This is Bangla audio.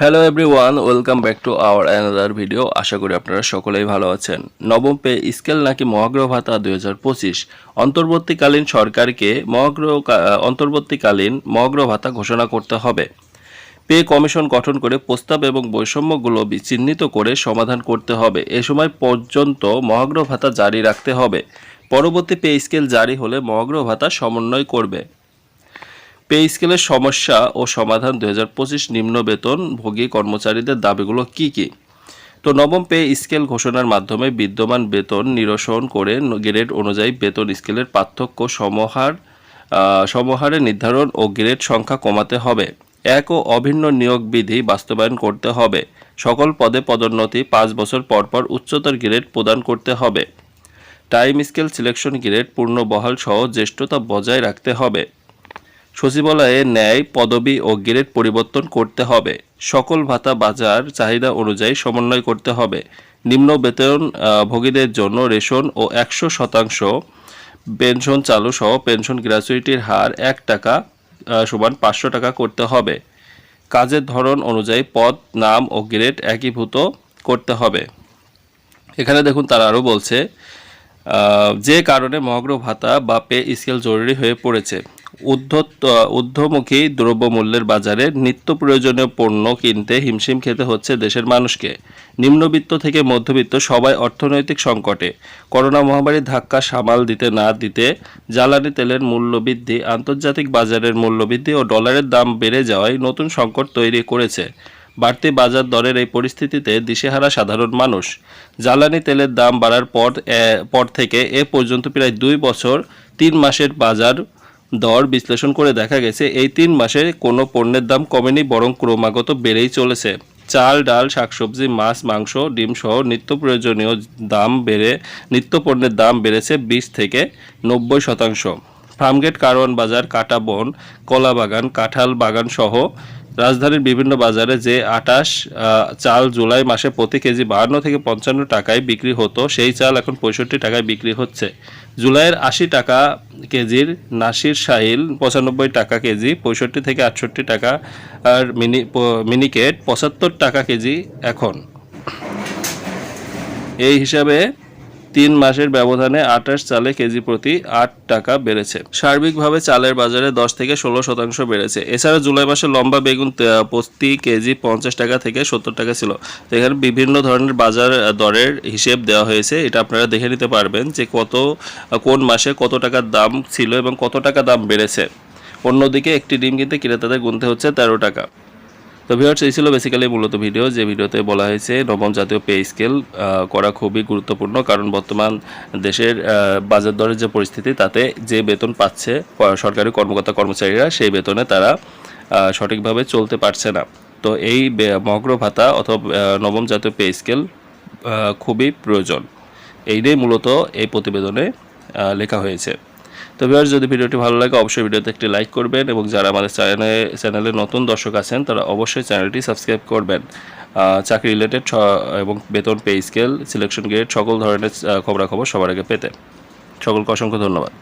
Hello everyone welcome back to our another video আশা করি আপনারা সকলেই ভালো আছেন। নবম পে স্কেল নাকি মহাগ্রহ ভাতা দুই হাজার পঁচিশ? অন্তর্বর্তীকালীন সরকারকে মহাগ্রহ অন্তর্বর্তীকালীন মহাগ্রহ ভাতা ঘোষণা করতে হবে। পে কমিশন গঠন করে প্রস্তাব এবং বৈষম্যগুলো চিহ্নিত করে সমাধান করতে হবে। এ সময় পর্যন্ত মহাগ্রহ ভাতা জারি রাখতে হবে। পরবর্তী পে স্কেল জারি হলে মহাগ্রহ ভাতা সমন্বয় করবে। পে স্কেলের সমস্যা ও সমাধান দুই হাজার পঁচিশ নিম্ন বেতন ভোগী কর্মচারীদের দাবিগুলো কি কি? তো নবম পে স্কেল ঘোষণার মাধ্যমে বিদ্যমান বেতন নিরসন করে গ্রেড অনুযায়ী বেতন স্কেলের পার্থক্য সমহার সমহারে নির্ধারণ ও গ্রেড সংখ্যা কমাতে হবে। এক ও অভিন্ন নিয়োগ বিধি বাস্তবায়ন করতে হবে। সকল পদে পদোন্নতি পাঁচ বছর পর পর উচ্চতর গ্রেড প্রদান করতে হবে। টাইম স্কেল সিলেকশন গ্রেড পূর্ণ বহাল সহ জ্যেষ্ঠতা বজায় রাখতে হবে। সচিবালয়ে ন্যায়, পদবি ও গ্রেড পরিবর্তন করতে হবে। সকল ভাতা বাজার চাহিদা অনুযায়ী সমন্বয় করতে হবে। নিম্ন বেতন ভোগীদের জন্য রেশন ও একশো শতাংশ পেনশন চালু সহ পেনশন গ্র্যাচুইটির হার এক টাকা সমান পাঁচশো টাকা করতে হবে। কাজের ধরন অনুযায়ী পদ, নাম ও গ্রেড একীভূত করতে হবে। এখানে দেখুন তারা আরও বলছে যে কারণে মহাগ্রহ ভাতা বা পে স্কেল জরুরি হয়ে পড়েছে। ঊর্ধ্বমুখী দ্রব্যমূল্যের বাজারে নিত্য প্রয়োজনীয় পণ্য কিনতে হিমশিম খেতে হচ্ছে দেশের মানুষকে। নিম্নবিত্ত থেকে মধ্যবিত্ত সবাই অর্থনৈতিক সংকটে। করোনা মহামারীর ধাক্কা সামাল দিতে না দিতে জ্বালানি তেলের মূল্যবৃদ্ধি, আন্তর্জাতিক বাজারের মূল্যবৃদ্ধি ও ডলারের দাম বেড়ে যাওয়ায় নতুন সংকট তৈরি করেছে। বাড়তি বাজার দরের এই পরিস্থিতিতে দিশেহারা সাধারণ মানুষ। জ্বালানি তেলের দাম বাড়ার পর পর থেকে এ পর্যন্ত প্রায় দুই বছর, তিন মাসের বাজার দর বিশ্লেষণ করে দেখা গেছে, এই তিন মাসে কোনো পণ্যের দাম কমেনি, বরং ক্রমাগত বেড়েই চলেছে। চাল, ডাল, শাকসবজি, মাছ, মাংস, ডিম সহ নিত্য প্রয়োজনীয় দাম বেড়ে, নিত্য পণ্যের দাম বেড়েছে বিশ থেকে নব্বই শতাংশ। ফার্মগেট, কারওয়ান বাজার, কাটা বন কলা বাগান কাঁঠাল বাগান সহ রাজধানীর বিভিন্ন বাজারে যে আটাশ চাল জুলাই মাসে প্রতি কেজি বাহান্ন থেকে পঞ্চান্ন টাকায় বিক্রি হতো, সেই চাল এখন পঁয়ষট্টি টাকায় বিক্রি হচ্ছে। জুলাইয়ের আশি টাকা কেজির নাসির সাহিল পঁচানব্বই টাকা কেজি, পঁয়ষট্টি থেকে আটষট্টি টাকা, আর মিনি মিনিকেট পঁচাত্তর টাকা কেজি এখন। এই হিসাবে তিন মাসের ব্যবধানে আটাশ চালে কেজি প্রতি আট টাকা বেড়েছে। সার্বিকভাবে চালের বাজারে দশ থেকে ষোলো শতাংশ বেড়েছে। এছাড়া জুলাই মাসে লম্বা বেগুন প্রতি কেজি পঞ্চাশ টাকা থেকে সত্তর টাকা ছিল। এখানে বিভিন্ন ধরনের বাজার দরের হিসেব দেওয়া হয়েছে। এটা আপনারা দেখে নিতে পারবেন যে কত কোন মাসে কত টাকার দাম ছিল এবং কত টাকা দাম বেড়েছে। অন্যদিকে একটি ডিম কিনতে ক্রেতাদের গুনতে হচ্ছে তেরো টাকা। তো ভিউয়ার্স এই ছিল বেসিক্যালি মূলত ভিডিও যে ভিডিওতে বলা হয়েছে নবম জাতীয় পে স্কেল করা খুবই গুরুত্বপূর্ণ। কারণ বর্তমান দেশের বাজার দরের যে পরিস্থিতি, তাতে যে বেতন পাচ্ছে সরকারি কর্মকর্তা কর্মচারীরা, সেই বেতনে তারা সঠিকভাবে চলতে পারছে না। তো এই মগ্র ভাতা অথবা নবম জাতীয় পে স্কেল খুবই প্রয়োজন। এই নিয়ে মূলত এই প্রতিবেদনে লেখা হয়েছে। তো ভিউয়ার্স যদি ভিডিওটি ভালো লাগে, অবশ্যই ভিডিওতে একটি লাইক করবেন এবং যারা আমাদের চ্যানেলে চ্যানেলে নতুন দর্শক আছেন, তারা অবশ্যই চ্যানেলটি সাবস্ক্রাইব করবেন। চাকরি রিলেটেড এবং বেতন পে স্কেল সিলেকশন গ্রেড সকল ধরনের খবরাখবর সবার আগে পেতে। সকলকে অসংখ্য ধন্যবাদ।